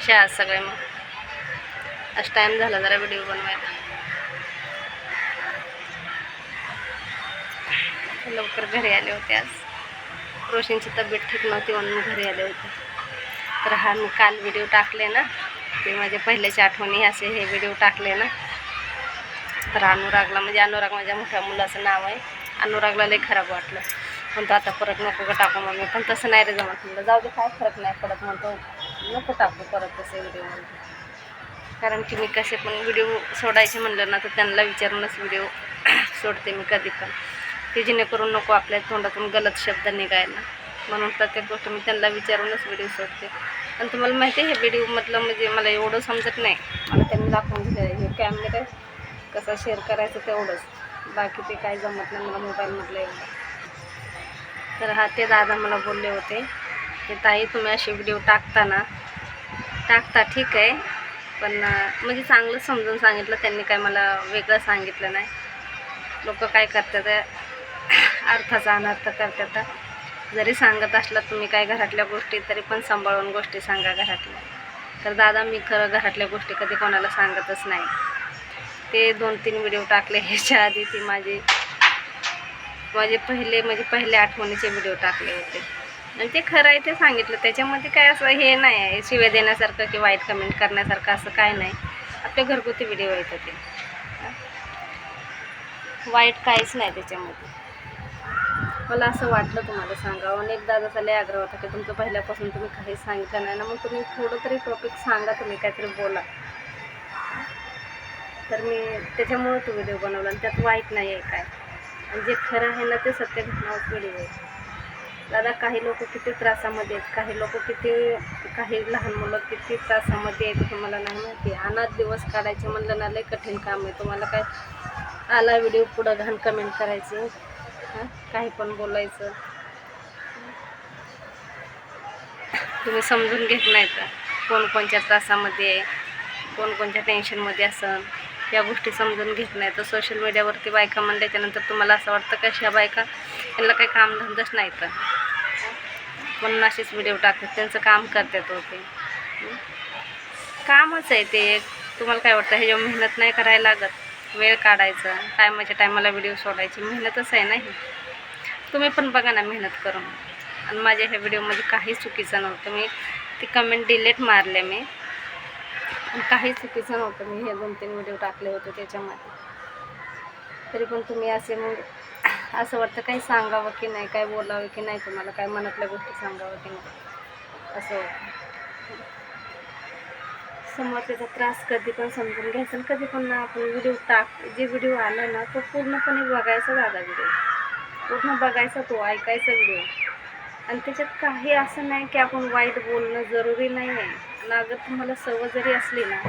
कशा आहात सगळे मग. आज टाईम झाला जरा व्हिडिओ बनवायला. लवकर घरी आले होते आज. रोशनची तब्येत ठीक नव्हती म्हणून मी घरी आले होते. तर हा मी काल व्हिडिओ टाकले ना ते माझ्या पहिल्याच्या आठवणी असे हे व्हिडिओ टाकले ना. तर अनुरागला म्हणजे अनुराग माझ्या मोठ्या मुलाचं नाव आहे. अनुरागला लई खराब वाटलं. म्हणतो आता परत नको का टाकू मग मी पण तसं नाही रे जमत म्हणलं. जाऊ दे काय फरक नाही पडत म्हणतो. नको टाकू परत तसे व्हिडिओ कारण की मी कसे पण व्हिडिओ सोडायचे म्हणलं ना तर त्यांना विचारूनच व्हिडिओ सोडते मी कधी पण. की जेणेकरून नको आपल्या तोंडातून गलत शब्द निघायला. म्हणून प्रत्येक गोष्ट मी त्यांना विचारूनच व्हिडिओ सोडते. आणि तुम्हाला माहिती आहे हे व्हिडिओमधलं म्हणजे मला एवढं समजत नाही. मला त्यांनी दाखवून दिलं हे कॅमेरा कसा शेअर करायचं तेवढंच. बाकी ते काय जमत नाही मला मोबाईलमधलं एवढं. तर हा ते दादा मला बोलले होते. की ताई तुम्ही असे व्हिडिओ टाकता ना? टाकता ठीक आहे पण म्हणजे चांगलं समजून सांगितलं त्यांनी काय मला वेगळं सांगितलं नाही. लोक काय करतात अर्थाचा अनर्थ करतात. जरी सांगत असला तुम्ही काय घरातल्या गोष्टी तरी पण सांभाळून गोष्टी सांगा घरातल्या. तर दादा मी खरं घरातल्या गोष्टी कधी कोणाला सांगतच नाही. ते दोन तीन व्हिडिओ टाकले ह्याच्या आधी ती माझी माझे पहिले म्हणजे पहिले आठवणीचे व्हिडिओ टाकले होते. आणि ते खरं आहे ते सांगितलं. त्याच्यामध्ये काय असं हे नाही आहे शिव्या देण्यासारखं की वाईट कमेंट करण्यासारखं असं काय नाही. आपले घरगुती व्हिडिओ येतं ते. वाईट काहीच नाही त्याच्यामध्ये. मला असं वाटलं तुम्हाला सांगावं. आणि एकदा जसा लय आग्रह होता की तुमचं पहिल्यापासून तुम्ही काहीच सांगितलं नाही ना मग तुम्ही थोडं तरी टॉपिक सांगा तुम्ही काहीतरी बोला. तर मी त्याच्यामुळं तो व्हिडिओ बनवला आणि त्यात वाईट नाही आहे काय. आणि जे खरं आहे ना ते सत्य घटनावर व्हिडिओ आहे. दादा काही लोक किती त्रासामध्ये आहेत काही लोक किती काही लहान मुलं किती त्रासामध्ये आहेत हे मला नाही माहिती. अनाथ दिवस काढायचे म्हणलं ना लय कठीण काम आहे. तुम्हाला काय आला व्हिडिओ पुढं घाण कमेंट करायचं? हां? काही पण बोलायचं. तुम्ही समजून घेत नाही तर कोणकोणच्या त्रासामध्ये आहे कोणकोणत्या टेन्शनमध्ये असन या गोष्टी समजून घेत नाही. तर सोशल मीडियावरती बायका म्हणल्याच्यानंतर तुम्हाला असं वाटतं का ह्या बायका यांना काही कामधंदाच नाही तर? म्हणून असेच व्हिडिओ टाकतात. त्यांचं काम करतात होते कामच आहे ते. एक तुम्हाला काय वाटतं? ह्याच्यावर मेहनत नाही करायला लागत. वेळ काढायचा. टायमाच्या टायमाला व्हिडिओ सोडायची. मेहनतच आहे नाही तुम्ही पण बघा ना मेहनत करून. आणि माझ्या ह्या व्हिडिओमध्ये काही चुकीचं नव्हतं. मी ती कमेंट डिलेट मारले मी. काही चुकीचं नव्हतं. मी हे दोन तीन व्हिडिओ टाकले होते त्याच्यामध्ये. तरी पण तुम्ही असे मग असं वाटतं काही सांगावं की नाही काय बोलावं की नाही तुम्हाला काय मनातल्या गोष्टी सांगावं की नाही. असं वाटतं. समोरच्याचा त्रास कधी पण समजून घ्यायचा आणि कधी पण आपण व्हिडिओ टाक जे व्हिडिओ आला ना तो पूर्णपणे बघायचा दादा व्हिडिओ पूर्ण बघायचा तो ऐकायचा व्हिडिओ आणि त्याच्यात काही असं नाही की आपण वाईट बोलणं जरुरी नाही आहे आणि अगर तुम्हाला सवय जरी असली ना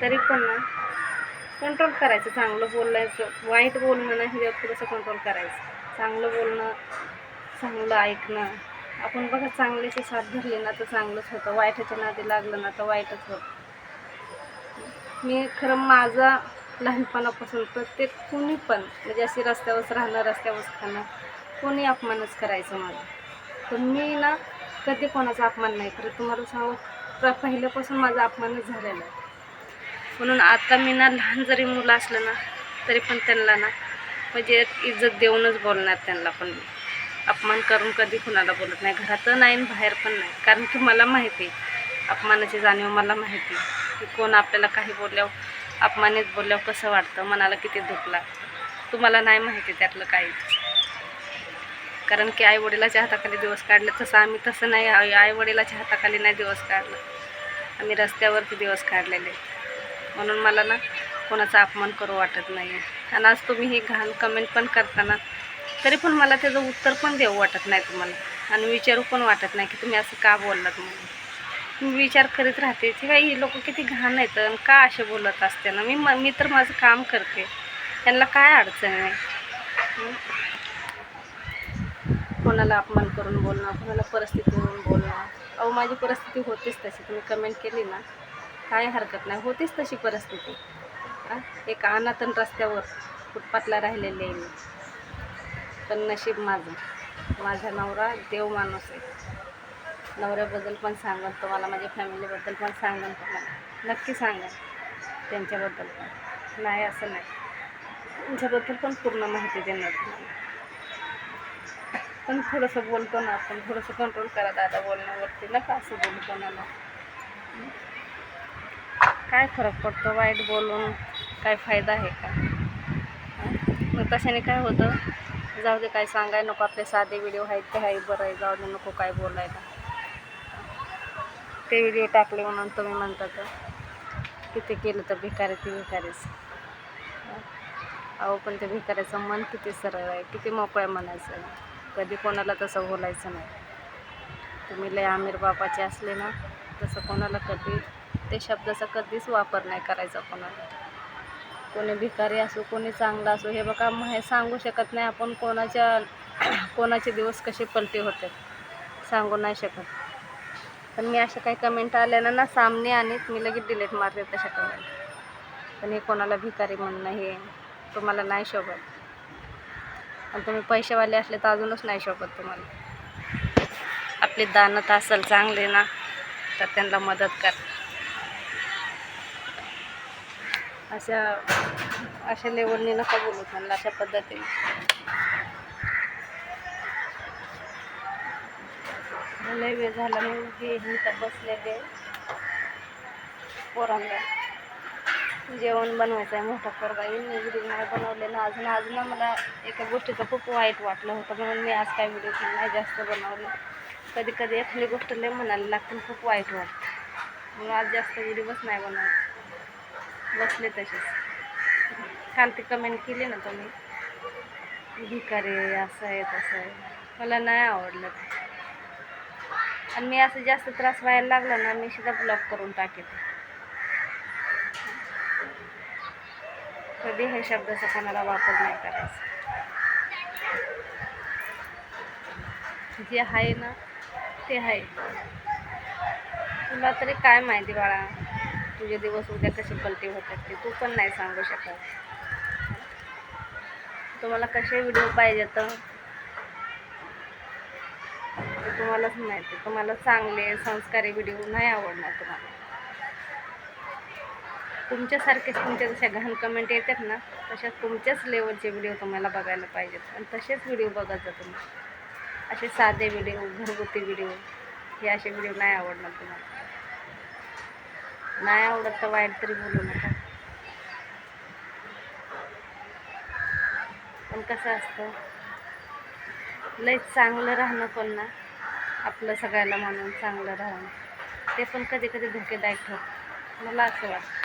तरी पण ना कंट्रोल करायचं चांगलं बोलायचं. वाईट बोलणं नाही ह्याच्यावर थोडंसं कंट्रोल करायचं. चांगलं बोलणं चांगलं ऐकणं. आपण बघा चांगल्याची साथ धरली ना तर चांगलंच होतं. वाईटाच्या नादी लागलं ना तर वाईटच होतं. मी खरं माझा लहानपणापासून प्रत्येक कुणी पण म्हणजे अशी रस्त्यावरच राहणं रस्त्यावरच खाणं कोणी अपमानच करायचं माझं पण मी ना कधी कोणाचा अपमान नाही करत. तुम्हाला सांगू प्र- पहिल्यापासून माझा अपमानच झालेला आहे. म्हणून आता मी ना लहान जरी मुलं असलं ना तरी पण त्यांना ना म्हणजे इज्जत देऊनच बोलणार त्यांना पण मी. अपमान करून कधी कुणाला बोलत नाही. घरात नाही आणि बाहेर पण नाही. कारण की मला माहिती अपमानाची जाणीव मला माहिती की कोण आपल्याला काही बोलल्यावर अपमानित बोलल्यावर कसं वाटतं? मनाला किती दुःख लागतं? तुम्हाला नाही माहिती त्यातलं काहीच कारण की आई वडिलाच्या हाताखाली दिवस काढले. तसं आम्ही तसं नाही. आई वडिलाच्या हाताखाली नाही दिवस काढलं. आम्ही रस्त्यावरती दिवस काढलेले. म्हणून मला ना कोणाचा अपमान करू वाटत नाही आणि आज तुम्ही ही घाण कमेंट पण करताना तरी पण मला त्याचं उत्तर पण देऊ वाटत नाही तुम्हाला. आणि विचारू पण वाटत नाही की तुम्ही असं का बोललात म्हणून. मी विचार करीत राहते. की बाई ही लोक किती घाण आहेत आणि का असे बोलत असते ना? मी म- मी तर माझं काम करते. त्यांना काय अडचण आहे? कोणाला अपमान करून बोलणं कोणाला परिस्थितीवरून बोलणं. अहो माझी परिस्थिती होतीच तशी. तुम्ही कमेंट केली ना काय हरकत नाही. होतीच तशी परिस्थिती. एक अनाथन रस्त्यावर फुटपाथला राहिलेले आहे मी. पण नशीब माझं. माझा नवरा देव माणूस आहे. नवऱ्याबद्दल पण सांगन तुम्हाला माझ्या फॅमिलीबद्दल पण सांगन तुम्हाला. नक्की सांगा त्यांच्याबद्दल पण. नाही असं नाही. त्यांच्याबद्दल पण पूर्ण माहिती देणार तुम्हाला. पण थोडंसं बोलतो ना आपण. थोडंसं कंट्रोल करा दादा. बोलण्यावरती नका असं बोलू कोणाला. काय फरक पडतो? वाईट बोलून काय फायदा आहे का? मग तशाने काय होतं? जाऊ दे काय सांगाय नको आपले साधे व्हिडिओ आहेत ते आहे बरं आहे जाऊ दे नको काय बोलायला. ते व्हिडिओ टाकले म्हणून तुम्ही म्हणता तर किती केलं तर भिकारी ती भिकारीच. अहो पण ते भिकाऱ्याचं मन किती सरळ आहे किती मोकळं म्हणायचं. आहे कधी कोणाला तसं बोलायचं नाही. तुम्ही लय आमिर बापाचे असले ना तसं कोणाला कधी ते शब्दाचा कधीच वापर नाही करायचा कोणाला. कोणी भिकारी असो कोणी चांगला असो हे बघा मग हे सांगू शकत नाही आपण कोणाच्या कोणाचे दिवस कसे पलटे होते. सांगू नाही शकत. पण मी अशा काही कमेंट आल्या ना ना सामने आणि मी लगेच डिलीट मारते तशा कमेंट पण हे कोणाला भिकारी म्हणणं हे तुम्हाला नाही शोभत. आणि तुम्ही पैसेवाले असले तर अजूनच नाही शोभत तुम्हाला. आपली दानत असेल चांगले ना तर त्यांना मदत कर. अशा अशा लेवलने नका बोलू त्यांना अशा पद्धतीने. लय वेळ झाला मी हे तर इथं बसलेले. पोरांना जेवण बनवायचं आहे मोठा पोरगा येईल. मी व्हिडिओ नाही बनवले ना अजून. मला एका गोष्टीचं खूप वाईट वाटलं होतं. म्हणून मी आज काय व्हिडिओ नाही जास्त बनवले. कधी कधी एखादी गोष्ट लय म्हणायला लागते खूप वाईट वाटतं. म्हणून आज जास्त व्हिडिओच नाही बनवला बसले तसेच. काल ते कमेंट केली ना तुम्ही? भिकारी असं आहे तसं आहे. मला नाही आवडलं ते. आणि मी असं जास्त त्रास व्हायला लागला ना मी सुद्धा ब्लॉक करून टाकेल कधी हे शब्दाचा कोणाला वापर नाही करायचा. जे आहे ना ते आहे. तुला तरी काय माहिती बाळा? तुझे दिवस उद्या कसे पलटे होतात ते तू पण नाही सांगू शकत. तुम्हाला कसे व्हिडिओ पाहिजे तर? तुम्हालाच माहिती तुम्हाला चांगले संस्कारी व्हिडिओ नाही आवडणार तुम्हाला. तुमच्यासारखेच तुमच्या जशा घाण कमेंट येतात ना तशा तुमच्याच लेवलचे व्हिडिओ तुम्हाला बघायला पाहिजेत. आणि तसेच व्हिडिओ बघत जा तुम्ही. असे साधे व्हिडिओ घरगुती व्हिडिओ हे असे व्हिडिओ नाही आवडणार तुम्हाला. नाही आवडत तर वाईट तरी बोलू नका. पण कसं असतं? लय चांगलं राहणं पण ना आपलं सगळ्याला म्हणून चांगलं राहणं. ते पण कधी कधी धोकेदायक ठरतं. मला असं वाटतं.